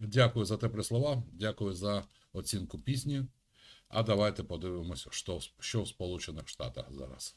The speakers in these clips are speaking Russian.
Дякую за теплі слова, дякую за оцінку пісні. А давайте подивимося, що, в- що в Сполучених Штатах зараз.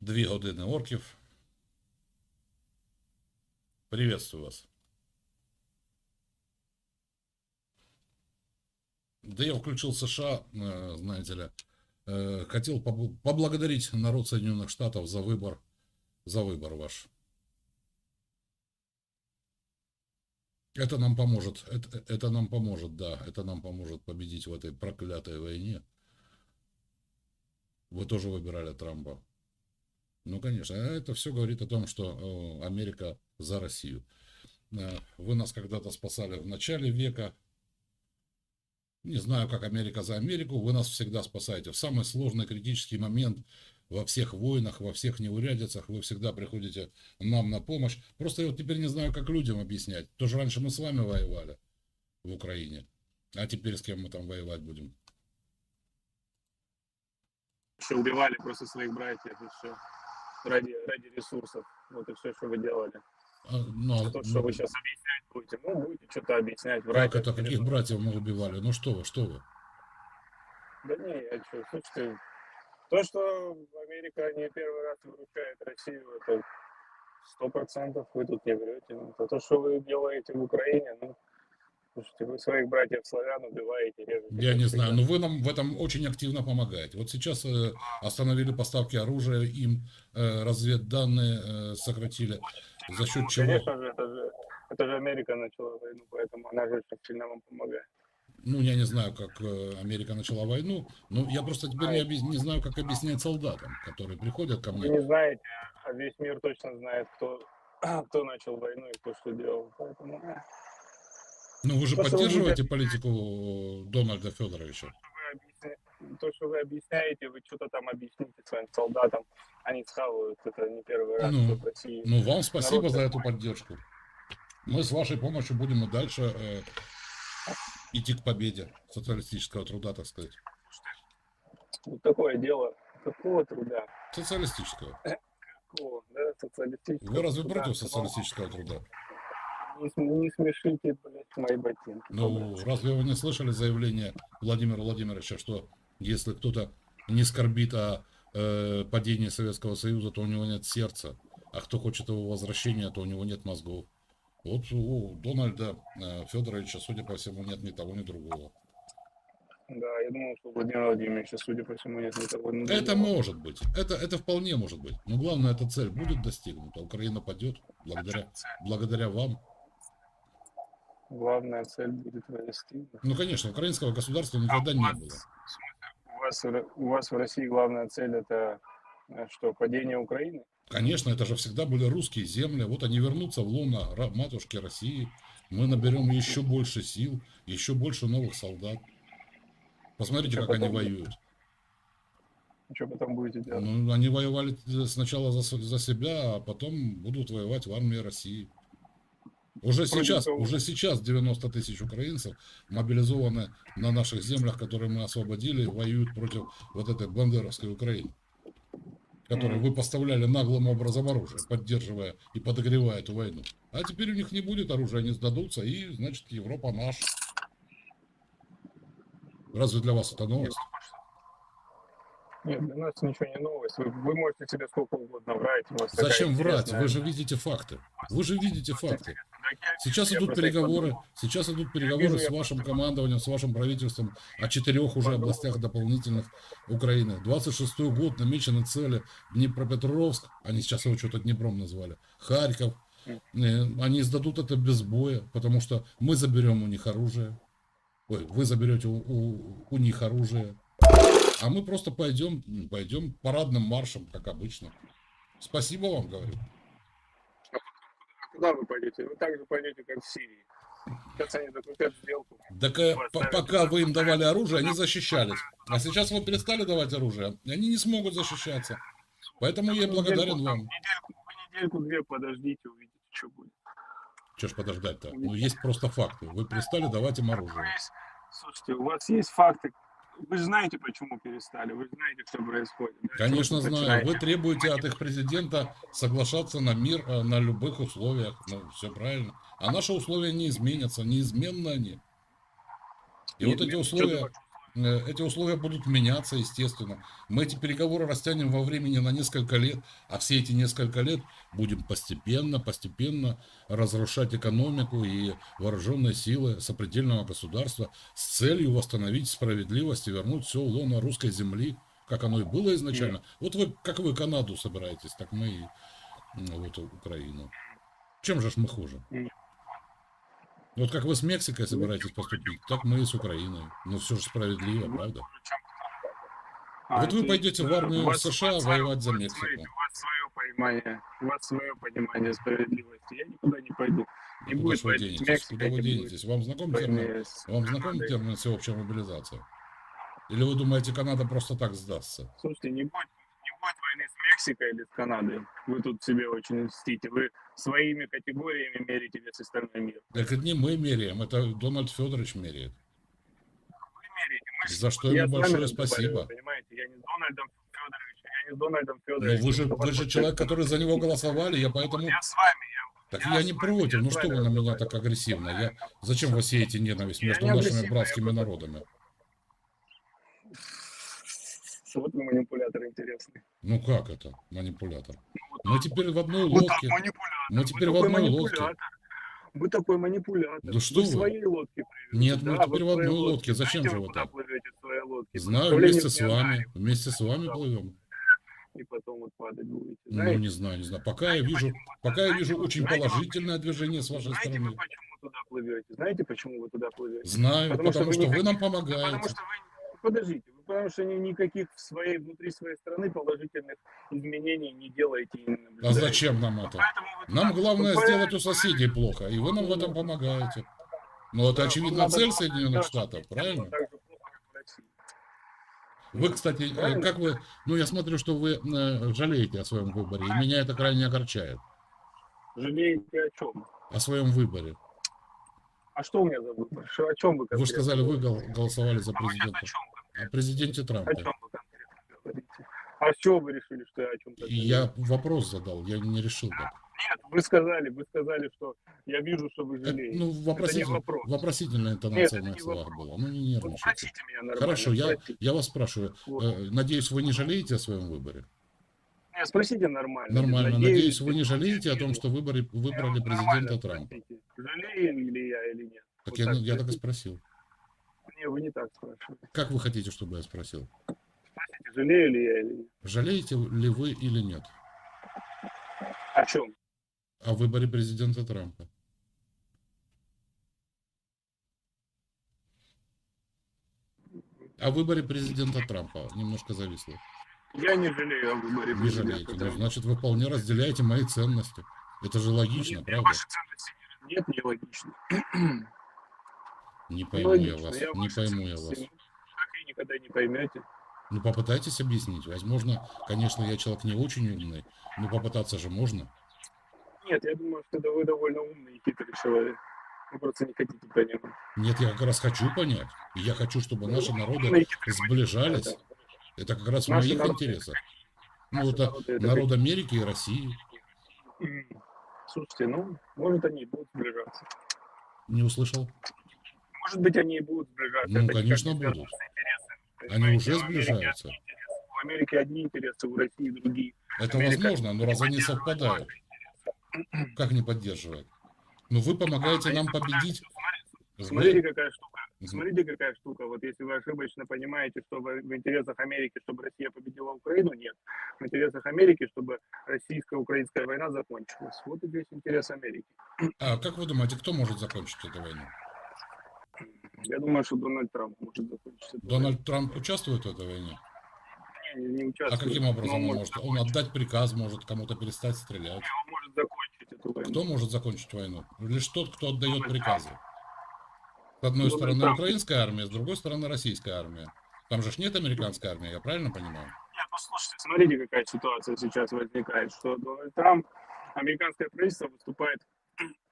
Дві години орків. Приветствую вас. Да я включил США, э, знаете ли, э, хотел побл- поблагодарить народ Соединенных Штатов за выбор, за выбор ваш. Это нам поможет, это, это нам поможет, да, это нам поможет победить в этой проклятой войне. Вы тоже выбирали Трампа. Ну, конечно, это все говорит о том, что э, Америка за Россию. Э, Вы нас когда-то спасали в начале века. Не знаю, как Америка за Америку. Вы нас всегда спасаете. В самый сложный критический момент во всех войнах, во всех неурядицах вы всегда приходите нам на помощь. Просто я вот теперь не знаю, как людям объяснять. Тоже раньше мы с вами воевали в Украине. А теперь с кем мы там воевать будем? Что убивали просто своих братьев и все. Ради, ради ресурсов. Вот и все, что вы делали. А, ну, а, То, ну, что вы сейчас объяснять будете. Ну, будете что-то объяснять. как врать, это, это каких братьев мы убивали? Ну что вы, что вы? Да не, я что, слушайте, то, что Америка не первый раз выручает Россию, это сто процентов вы тут не врете. Ну, это то, что вы делаете в Украине, ну, слушайте, вы своих братьев славян убиваете, режете. Я не знаю, но вы нам в этом очень активно помогаете. Вот сейчас э, остановили поставки оружия, им э, разведданные э, сократили, за счет чего... Конечно же, это же, это же Америка начала войну, поэтому она же очень сильно вам помогает. Ну, я не знаю, как э, Америка начала войну, но я просто теперь не, объяс- не знаю, как объяснять солдатам, которые приходят ко Вы мне. не знаете, а весь мир точно знает, кто, кто начал войну и кто что делал. Поэтому Ну, вы же то, что вы поддерживаете политику Дональда Федоровича. вы то, что вы объясняете, вы что-то там объясните своим солдатам, они схавают. Это не первый раз, Ну, в России. Ну, вам спасибо Народ за эту поддержку. Мы с вашей помощью будем и дальше э, идти к победе социалистического труда, так сказать. Вот такое дело. Какого труда? Социалистического. Какого, да, социалистического Вы разве труда? против социалистического труда? Не, см- не смешите, блядь, мои ботинки. Ну, разве вы не слышали заявление Владимира Владимировича, что если кто-то не скорбит о э, падении Советского Союза, то у него нет сердца, а кто хочет его возвращения, то у него нет мозгов. Вот у Дональда э, Федоровича, судя по всему, нет ни того, ни другого. Да, я думал, что у Владимира Владимировича, судя по всему, нет ни Это другого. может быть. Это, это вполне может быть. Но главное, эта цель будет достигнута. Украина падет благодаря, благодаря вам. Главная цель будет вырасти. Ну, конечно, украинского государства никогда А не вас- было. У вас, у вас в России главная цель это э, что, падение Украины? Конечно, это же всегда были русские земли. Вот они вернутся в лоно матушки России. Мы наберем еще больше сил, еще больше новых солдат. Посмотрите, Что как они потом? воюют. Что потом будете делать? Ну, они воевали сначала за, за себя, а потом будут воевать в армии России. Уже Против сейчас, кого? уже сейчас 90 тысяч украинцев мобилизованы на наших землях, которые мы освободили, воюют против вот этой бандеровской Украины, которой Мгм. вы поставляли наглым образом оружие, поддерживая и подогревая эту войну. А теперь у них не будет оружия, они сдадутся, и, значит, Европа наша. Разве для вас это новость? Нет, для нас ничего не новость. Вы, вы можете себе сколько угодно врать. Зачем врать? интересная- Вы же видите факты. Вы же видите факты. Сейчас идут переговоры, сейчас идут переговоры с вашим командованием, с вашим правительством о четырех уже областях дополнительных Украины. 26 год намечены цели. Днепропетровск, они сейчас его что-то Днепром назвали, Харьков. Э, Они сдадут это без боя, потому что мы заберем у них оружие. Ой, вы заберете у, у- у них оружие. А мы просто пойдем, пойдем парадным маршем, как обычно. Спасибо вам, говорю. А куда вы пойдете? Вы так же пойдете, как в Сирии. Сейчас они заключат сделку. Так э, пока вы им давали оружие, они защищались. А сейчас вы перестали давать оружие, и они не смогут защищаться. Поэтому я благодарен вам. Недельку, вы недельку-две подождите, увидите, что будет. Че ж подождать-то? Ну, есть просто факты. Вы перестали давать им оружие. Слушайте, у вас есть факты, Вы же знаете, почему перестали, вы знаете, что происходит. да? Конечно, вы знаю. Вы требуете от их президента соглашаться на мир э, на любых условиях. Ну, все правильно. А наши условия не изменятся, неизменны они. И Нет, вот эти условия, эти условия будут меняться, естественно. Мы эти переговоры растянем во времени на несколько лет, а все эти несколько лет будем постепенно, постепенно разрушать экономику и вооруженные силы сопредельного государства с целью восстановить справедливость и вернуть все лоно русской земли, как оно и было изначально. Вот вы, как вы Канаду собираетесь, так мы и вот Украину. Чем же ж мы хуже? Вот как вы с Мексикой собираетесь поступить, так мы и с Украиной. Ну все же справедливо, правда? А, Вот вы то пойдете в э, армию вас- США вас воевать за Мексику. У вас свое понимание, у вас свое понимание справедливости. Я никуда не пойду. Не Куда будет вы денетесь? Мексикой, Куда вы денетесь? Вам знаком термин? Вам знаком термин всеобщая мобилизация? Или вы думаете, Канада просто так сдастся? Слушайте, не не будет войны с Мексикой или с Канадой. Вы тут себе очень льстите. Вы своими категориями мерите весь остальной мир. Так это не мы меряем, это Дональд Федорович меряет. Вы мерите. Мы За что ему большое спасибо. Понимаете, я не с Дональдом Федоровичем, я не с Дональдом Но Федоровичем. вы же, вы же человек, который за него голосовали, я поэтому... Я с вами, я Так я я не против, ну что вы на меня так агрессивно? Я... Зачем вы сеете ненависть между нашими братскими просто- Вот вы манипулятор интересный. Ну как это, манипулятор? Вот Мы теперь в одной так лодке. манипулятор. Мы Вы теперь в одной лодке. Вы такой манипулятор. Да что вы? вы? своей лодке плывете. Нет, мы Да, теперь вы в одной лодке. Зачем Знаете, же вы вы так? плывете в своей лодке? Знаю, вместе с вами. Вместе с вами Да. плывем. И потом вот падать будете. Ну, Знаете? не знаю, не знаю. Пока я Знаете, вижу, почему? пока я Знаете, вижу вы- очень знаете, вы положительное движение с вашей Знаете вы, стороны. почему туда плывете? Знаете, почему вы туда плывете? Знаю, Потому потому, что что, вы вы нам Потому помогаете. что вы... Подождите, вы потому что ни- никаких в своей, внутри своей страны положительных изменений не делаете и не А зачем нам это? Поэтому вы Нам туда- главное сделать у соседей плохо, и вы нам в этом помогаете. Ну, это Да, очевидно цель Соединенных Штатов, правильно? было так же плохо, как в России. Вы, кстати, э, Правильно. как вы, ну, я смотрю, что вы э, жалеете о своем выборе, и меня это крайне огорчает. Жалеете о чем? О своем выборе. А что у меня за выбор? О чем вы Вы же сказали, вы голосовали за А президента. о чем О президенте О Трампа. чем вы конкретно говорите? А с чего вы решили, что я о чем-то И я вопрос задал, я не решил так. Нет, вы сказали, вы сказали, что я вижу, что вы Это, жалеете. ну, вопроситель- вопрос. вопросительная интонация Нет, в это моих не словах вопрос. была. Ну, не нервничайте. спросите меня нормально. Хорошо, я, спросите. я вас спрашиваю. Вот. э, Надеюсь, вы не жалеете о своем выборе? Нет, спросите нормально. Нормально. Надеюсь, Надеюсь, вы не жалеете о том, что выборы, выбрали президента Трампа? спросите, Жалею ли я или нет? Так Вот я, так я так и спросил. Не, вы не так спрашиваете. Как вы хотите, чтобы я спросил? Спросите, жалею ли я или нет? Жалеете ли вы или нет О чем? о выборе президента Трампа? О выборе президента Трампа немножко зависло. Я не жалею о выборе Не президента жалеете. Ну, Трампа. значит, вы вполне разделяете мои ценности. Это же логично, Нет, правда? Ваши ценности не- нет, не логично. Не пойму я Логично, вас. я Не пойму я вас. Так и никогда не поймете. Ну, попытайтесь объяснить. Возможно, конечно, я человек не очень умный, но попытаться же можно. Нет, я думаю, что да вы довольно умный и хитрый человек. Вы просто не хотите понимать. Нет, я как раз хочу понять. И я хочу, чтобы наши народы сближались. человек. Это как раз в Наши моих народы- интересах. Ну, это народы это народ Америки и России. Слушайте, ну, может, они и будут сближаться. Не услышал? Может быть, они и будут сближаться. Ну, Это конечно, будут. с интересами. Они уже Америке сближаются. интересы. Америке одни интересы, в России другие. Это Америка возможно, но раз они совпадают, интересы. как не поддерживают? Ну, вы помогаете А, нам победить. Смотрите, какая штука. Смотрите, какая штука. Вот если вы ошибочно понимаете, что в в интересах Америки, чтобы Россия победила Украину, нет. В интересах Америки, чтобы российско-украинская война закончилась. Вот и весь интерес Америки. А как вы думаете, кто может закончить эту войну? Я думаю, что Дональд Трамп может закончить эту Дональд Трамп участвует в этой войне? Не, не А участвует. каким образом он может? Он закончить. отдать приказ может, кому-то перестать стрелять. Он может закончить эту войну. Кто может закончить войну? Лишь тот, кто отдает приказы. С одной Дональд стороны Трамп. украинская армия, с другой стороны российская армия. Там же ж нет американской армии, я правильно понимаю? Нет, ну слушайте, смотрите, какая ситуация сейчас возникает, что Дональд Трамп, американское правительство выступает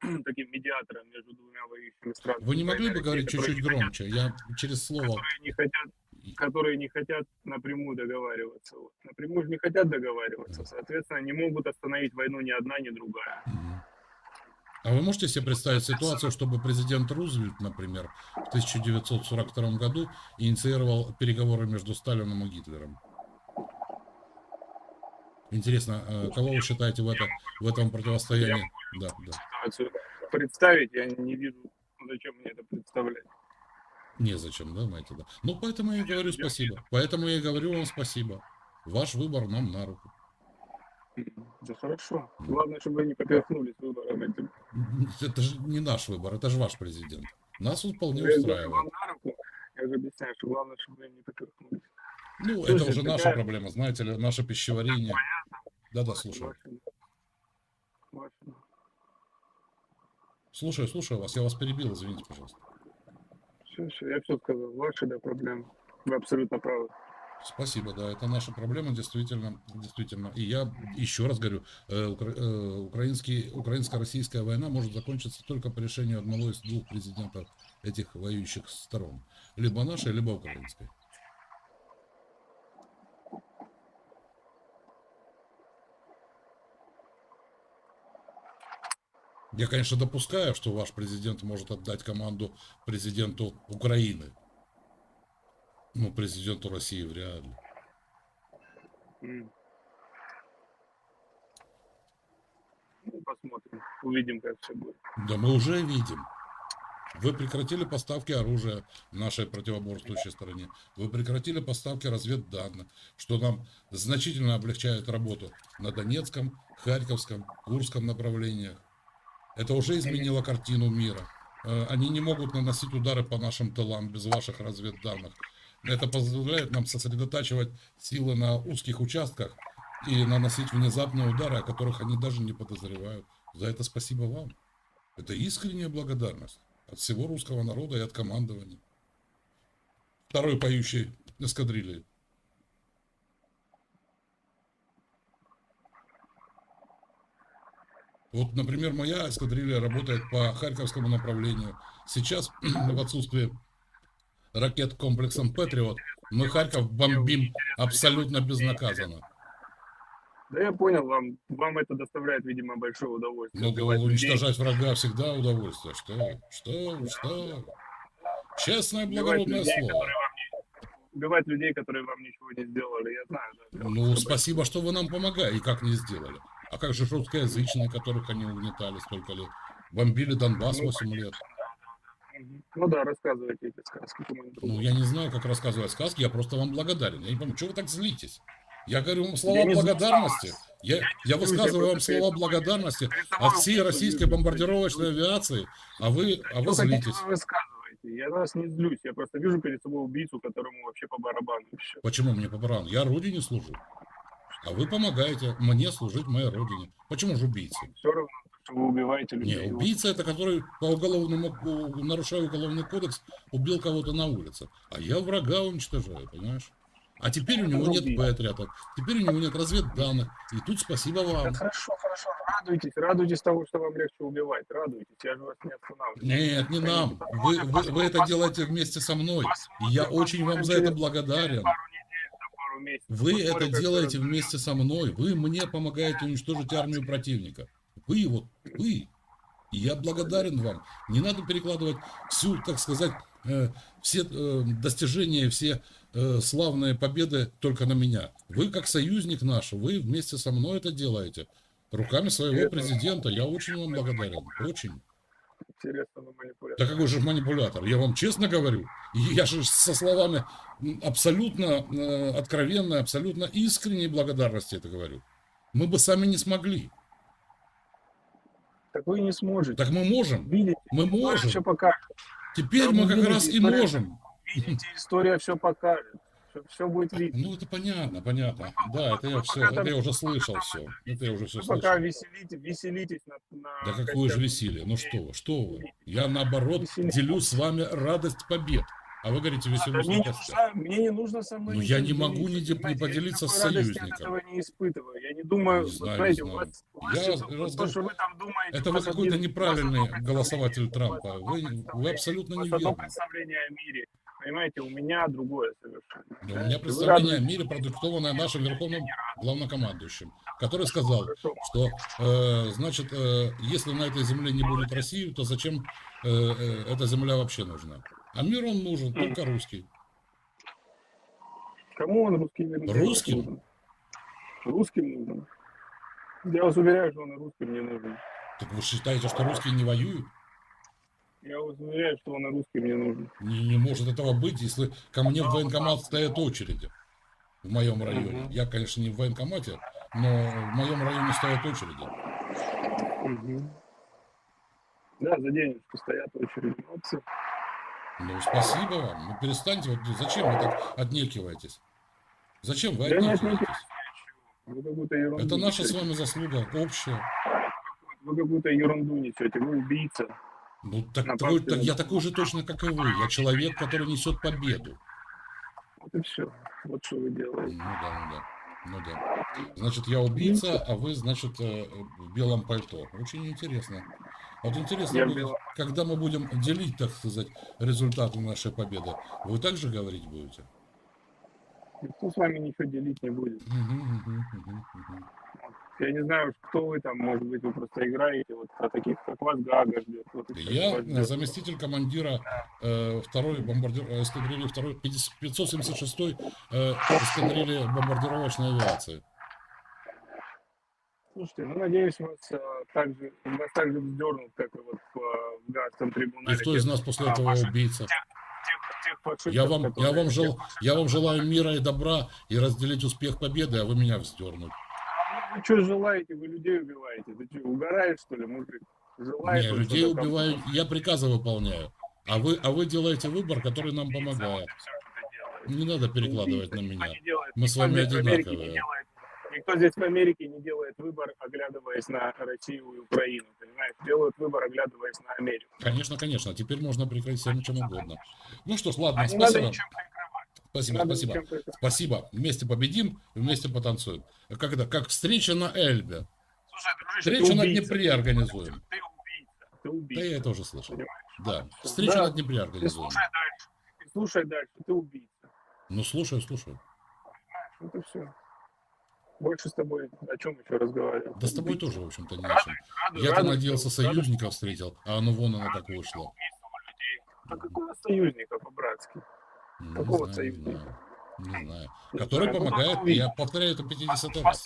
таким медиатором между двумя воюющими странами. Вы не могли бы говорить чуть-чуть громче? Я через слово, Которые не хотят, которые не хотят напрямую договариваться. Вот. Напрямую же не хотят договариваться, соответственно, не могут остановить войну ни одна, ни другая. А вы можете себе представить ситуацию, чтобы президент Рузвельт, например, в 1942 году инициировал переговоры между Сталином и Гитлером? Интересно, э, кого вы считаете в, это, в этом противостоянии? Да, да. Представить я не вижу, зачем мне это представлять. Незачем, да, знаете, да. Ну, поэтому я и говорю спасибо. Поэтому я и говорю вам спасибо. Ваш выбор нам на руку. Да хорошо. Главное, чтобы вы не поперхнулись выбором этим. Это же не наш выбор, это же ваш президент. Нас он вполне Я устраивает. на руку. Я же объясняю, что главное, чтобы вы не поперхнулись. Ну, это Слушай, уже наша такая- проблема, знаете ли, наше пищеварение. Да-да, слушаю. Слушаю, слушаю вас. Я вас перебил, извините, пожалуйста. Все, все, я все сказал. Ваши, да, проблемы. Вы абсолютно правы. Спасибо, да, это наша проблема, действительно, действительно. И я еще раз говорю, э, э, украинский, украинско-российская война может закончиться только по решению одного из двух президентов этих воюющих сторон. Либо нашей, либо украинской. Я, конечно, допускаю, что ваш президент может отдать команду президенту Украины. Ну, президенту России вряд ли. Ну, посмотрим. Увидим, как все будет. Да мы уже видим. Вы прекратили поставки оружия нашей противоборствующей стороне. Вы прекратили поставки разведданных, что нам значительно облегчает работу на Донецком, Харьковском, Курском направлениях. Это уже изменило картину мира. Э, Они не могут наносить удары по нашим тылам без ваших разведданных. Это позволяет нам сосредотачивать силы на узких участках и наносить внезапные удары, о которых они даже не подозревают. За это спасибо вам. Это искренняя благодарность от всего русского народа и от командования. Второй поющий эскадрильи. Вот, например, моя эскадрилья работает по Харьковскому направлению. Сейчас, в отсутствие ракет комплексом Патриот, мы Харьков бомбим абсолютно безнаказанно. Да я понял, вам, вам это доставляет, видимо, большое удовольствие. Ну, людей. уничтожать врага всегда удовольствие. Что? Что? Что? Честное благородное людей, слово. не- убивать людей, которые вам ничего не сделали, я знаю. Да, Ну, спасибо, что вы нам помогаете. И как не сделали? А как же русскоязычные, которых они угнетали столько лет? Бомбили Донбасс Ну, 8 лет. Мгм. Ну да, рассказывайте эти сказки. Ну, я не знаю, как рассказывать сказки, я просто вам благодарен. Я не понимаю, что вы так злитесь? Я говорю вам слова Я благодарности. Я, я высказываю вам слова благодарности от всей российской бомбардировочной авиации, а вы, а вы хотите, злитесь. Я на вас не злюсь. Я просто вижу перед собой убийцу, которому вообще по барабану. Почему мне по барану? Я родине служу. А вы помогаете мне служить моей родине. Почему же убийца? Все равно, что вы убиваете Не, людей. убийца это который по уголовному, нарушая уголовный кодекс, убил кого-то на улице. А я врага уничтожаю, понимаешь? А теперь у него нет. Патриотов, теперь у него нет разведданных. И тут спасибо Да вам. хорошо, хорошо, радуйтесь, радуйтесь того, что вам легче убивать, радуйтесь, я же вас не останавливаю. Нет, не нам. Вы, вы, вы это делаете вместе со мной. И я очень вам за это благодарен. Пару недель, за пару месяцев. Вы это делаете вместе со мной. Вы мне помогаете уничтожить армию противника. Вы вот, вы. И я благодарен вам. Не надо перекладывать всю, так сказать, э, все э, достижения, все э, славные победы только на меня. Вы как союзник наш, вы вместе со мной это делаете. Руками своего Это- президента. Я очень вам благодарен. Очень. Интересно на манипуляцию. Да какой же манипулятор? Я вам честно говорю. Я же со словами абсолютно э, откровенной, абсолютно искренней благодарности это говорю. Мы бы сами не смогли. Так вы не сможете. Так мы можем. Видите, Мы можем. все покажет. Теперь Да, мы как видите, раз и история- можем. Видите, история все покажет. Все, будет видно. Ну, это понятно, понятно. Да, это я все, это я уже слышал все. Это я уже все Вы пока слышал. веселите, веселитесь на, на Да какое же веселье? Ну что вы, что вы? Я наоборот делю с вами радость побед. А вы говорите Да веселюсь мне, не нужно, мне не нужно со мной Ну, я не могу не не я поделиться с союзником. от этого не испытываю. Я не думаю, Не знаю, знаете, не у знаю. у вас Я вот то, что вы там думаете, Это у вы какой-то у неправильный голосователь у Трампа. Вы, вы абсолютно у одно неверны. представление о мире. Понимаете, у меня другое совершенно. Но да. у меня представление о мире, продиктованное нашим верховным главнокомандующим, который сказал, что, э, значит, э, если на этой земле не будет России, то зачем э, э, эта земля вообще нужна? А мир он нужен, только русский. Кому он русский мир вас Русским? нужен? Русским нужен. Я вас уверяю, что он русским не нужен. Так вы считаете, что русские не воюют? Я вас уверяю, что он и русским не нужен. Не, не может этого быть, если ко мне в военкомат стоят очереди в моем районе. Я, конечно, не в военкомате, но в моем районе стоят очереди. Да, за денежку стоят очереди. Молодцы. Ну, спасибо вам. Ну, перестаньте. Вот зачем вы так отнекиваетесь? Зачем вы отнекиваетесь? Вы какую-то ерунду Это наша с вами заслуга общая. Вы какую-то ерунду несете. Вы убийца. Ну, так, такой- так я такой же точно, как и вы. Я человек, который несет победу. Вот и все. Вот что вы делаете. Ну да, ну да. Ну да. Значит, я убийца, а вы, значит, э, в белом пальто. Очень интересно. Вот интересно, Я будет, белом. когда мы будем делить, так сказать, результаты нашей победы, вы также говорить будете? Никто с вами ничего делить не будет. Мгм, мгм, мгм, мгм. Я не знаю, кто вы там, может быть, вы просто играете, вот а таких, как вас Гага ждет. Вот и Я вас ждет. заместитель командира э, второй бомбардир... э, эскадрильи второй 50 576 э, эскадрильи бомбардировочной авиации. Слушайте, ну, надеюсь, вас э, так же, вас так же вздернут, как и вот в, э, в Гаагском И трибунале. кто из нас после а, этого ваши- убийца? Я вам, я вам, жел, я вам желаю мира и добра и разделить успех победы, а вы меня вздернуть. Вы что желаете? Вы людей убиваете. Ты что, угораешь, что ли, мужик? Желаешь Не, он людей что-то там- убиваю, я приказы выполняю. А вы, а вы делаете выбор, который нам помогает. Не надо перекладывать на меня. Мы с вами одинаковые. Никто здесь в Америке не делает выбор, оглядываясь на Россию и Украину, понимаешь? Делают выбор, оглядываясь на Америку. Конечно, конечно. Теперь можно прекратить всем чем угодно. Ну что ж, ладно, А не надо спасибо. Спасибо, Надо спасибо. Вместе победим, вместе потанцуем. Когда? Как встреча на Эльбе. Слушай, дружище, Встречу ты на. Днепре организуем. Ты убийца. Ты Да убийца. я это уже слышал. Понимаешь? Да. Встречу Да. на Днепре Ты организуем. слушай дальше. Ты слушай дальше. Ты убийца. Ну, слушаю, слушаю. Вот и все. Больше с тобой о чем еще разговаривать? Да с тобой тоже, в общем-то, не о чем. Я-то надеялся, союзников встретил, а оно вон оно как вышло. А какого союзника по-братски? Не Какого союзника? Не знаю. Не Который ну, помогает, я повторяю это 50 раз.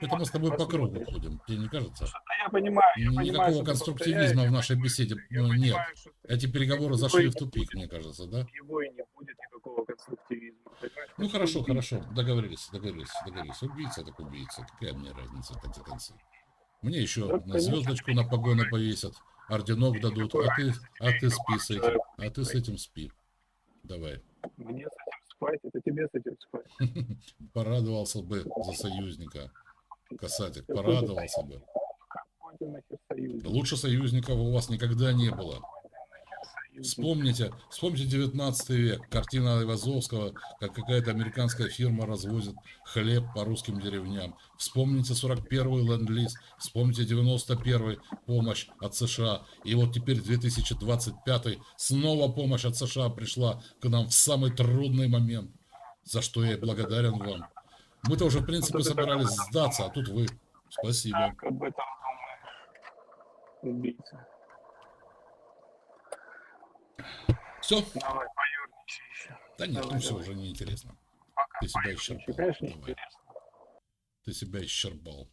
Это мы с тобой по кругу ходим, тебе не кажется? Я понимаю, я Никакого конструктивизма в нашей беседе ну, нет. Эти переговоры зашли в тупик, мне кажется, да? его и не будет никакого конструктивизма. Ну хорошо, хорошо, договорились, договорились, договорились. Убийца так убийца, какая мне разница в конце концов. Мне еще Да, звездочку на погоны повесят, орденок дадут, а ты, а ты спи с этим, а ты с этим спи. Давай. Мне с этим спать, это тебе с этим спать. Порадовался бы за союзника. Касатик, порадовался бы. Лучше союзников у вас никогда не было. Вспомните, вспомните 19 век, картина Айвазовского, как какая-то американская фирма развозит хлеб по русским деревням. Вспомните 41-й ленд-лиз, вспомните 91-й помощь от США. И вот теперь 2025 снова помощь от США пришла к нам в самый трудный момент, за что я и благодарен вам. Мы-то уже, в принципе, собирались да. сдаться, а тут вы. Спасибо. Так об этом думаешь, убийца. Все? Давай, поерничай еще. Да нет, ну Давай, все давай. уже неинтересно. Пока Ты себя исчерпал. Ты себя исчерпал.